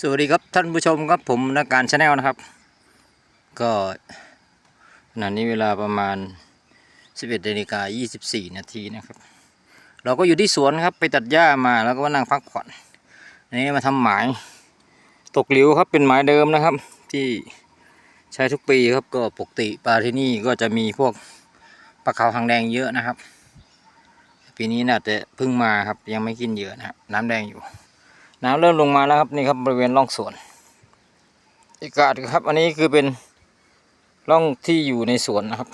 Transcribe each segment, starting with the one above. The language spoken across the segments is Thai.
สวัสดีครับท่านผู้ชมครับผมนักการชาแนลนะครับ ก็ขณะนี้เวลาประมาณ 11นาฬิกา24 นาทีนะครับ เราก็อยู่ที่สวนครับไปตัดหญ้ามาแล้วก็มานั่งพักผ่อนนี้มาทำหมายตกหลิวครับเป็นหมายเดิมนะครับ ที่ใช้ทุกปีครับก็ปกติปลาที่นี่ก็จะมีพวกปลาขาวหางแดงเยอะนะครับ ปีนี้น่าจะเพิ่งมาครับยังไม่กินเยอะนะครับน้ำแดงอยู่ น้ำเริ่มลงมาแล้วครับนี่ครับบริเวณร่องสวนอากาศครับ อันนี้คือเป็นร่องที่อยู่ในสวนนะครับ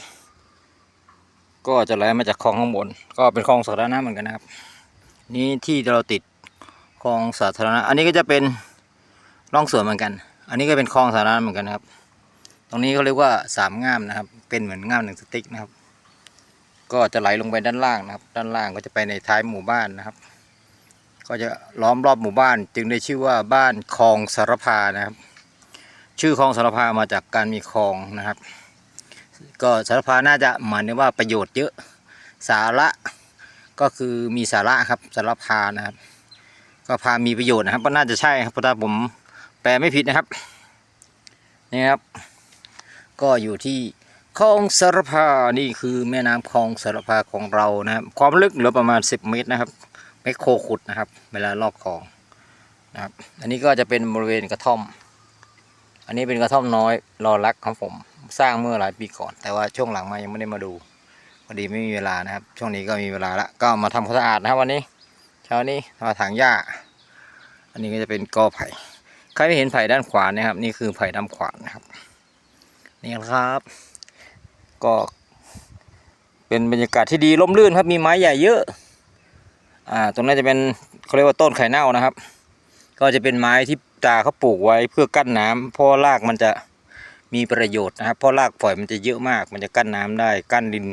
ก็จะไหลมาจากคลองข้างบน ก็เป็นคลองสาธารณะเหมือนกันนะครับ นี่ที่เราติดคลองสาธารณะ อันนี้ก็จะเป็นร่องสวนเหมือนกัน อันนี้ก็เป็นคลองสาธารณะเหมือนกันนะครับ ตรงนี้เขาเรียกว่าสามง่ามนะครับ เป็นเหมือนง่ามหนึ่งสติ๊กนะครับ ก็จะไหลลงไปด้านล่างนะครับ ด้านล่างก็จะไปในท้ายหมู่บ้านนะครับ ก็จะล้อมรอบหมู่บ้าน จึงได้ชื่อว่าบ้านคลองสารพานะครับ ชื่อคลองสารพามาจากการมีคลองนะครับ ก็สารพาน่าจะหมายถึงว่าประโยชน์เยอะสาระก็คือมีสาระครับสารพานะครับ ก็พามีประโยชน์นะครับก็น่าจะใช่ครับเพราะถ้าผมแปลไม่ผิดนะครับนี่ครับ ก็อยู่ที่คลองสารพานี่คือแม่น้ำคลองสารพาของเรานะครับ ความลึกเหลือประมาณ 10 เมตรนะครับ ไมคโครขุดนะครับ เวลาลอกคลองนะครับ อันนี้ก็จะเป็นบริเวณกระท่อม อันนี้เป็นกระท่อมน้อยรอรักของผม สร้างเมื่อหลายปีก่อน แต่ว่าช่วงหลังมายังไม่ได้มาดูพอดีไม่มีเวลานะครับ ช่วงนี้ก็มีเวลาละก็มาทำความสะอาดนะครับวันนี้เช้านี้มาถางหญ้า อันนี้ก็จะเป็นกอไผ่ใครไม่เห็นไผ่ด้านขวานะครับ นี่คือไผ่ด้านขวานะครับนี่ครับ ก็เป็นบรรยากาศที่ดีร่มรื่นครับมีไม้ใหญ่เยอะ อ่าตรงนั้จะเป็นเขาเรียกว่าต้นไข่เน่านะครับ ก็จะเป็นไม้ที่ตาเขาปลูกไว้เพื่อกั้นน้ำเพราะรากมันจะมีประโยชน์นะครับเพราะรากฝอยมันจะเยอะมาก มันจะกั้นน้ำได้กั้นดิน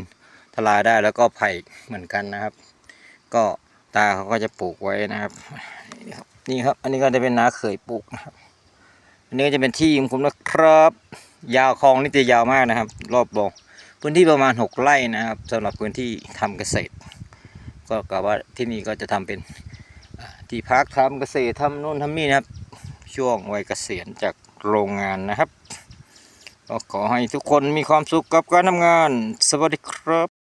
ทลายได้แล้วก็ไผ่เหมือนกันนะครับ ก็ตาเขาก็จะปลูกไว้นะครับ นี่ครับ อันนี้ก็จะเป็นนาเขยปลูกนะครับ อันนี้ก็จะเป็นที่ของผมนะครับ ยาวคลองนี่จะยาวมากนะครับ รอบบ่อพื้นที่ประมาณหกไร่นะครับสำหรับพื้นที่ทำเกษตร ก็กล่าวว่าที่นี่ก็จะทำเป็นที่พักทำเกษตรทำโน่นทำนี่นะครับ ช่วงวัยเกษียณจากโรงงานนะครับ ก็ขอให้ทุกคนมีความสุขกับการทำงาน สวัสดีครับ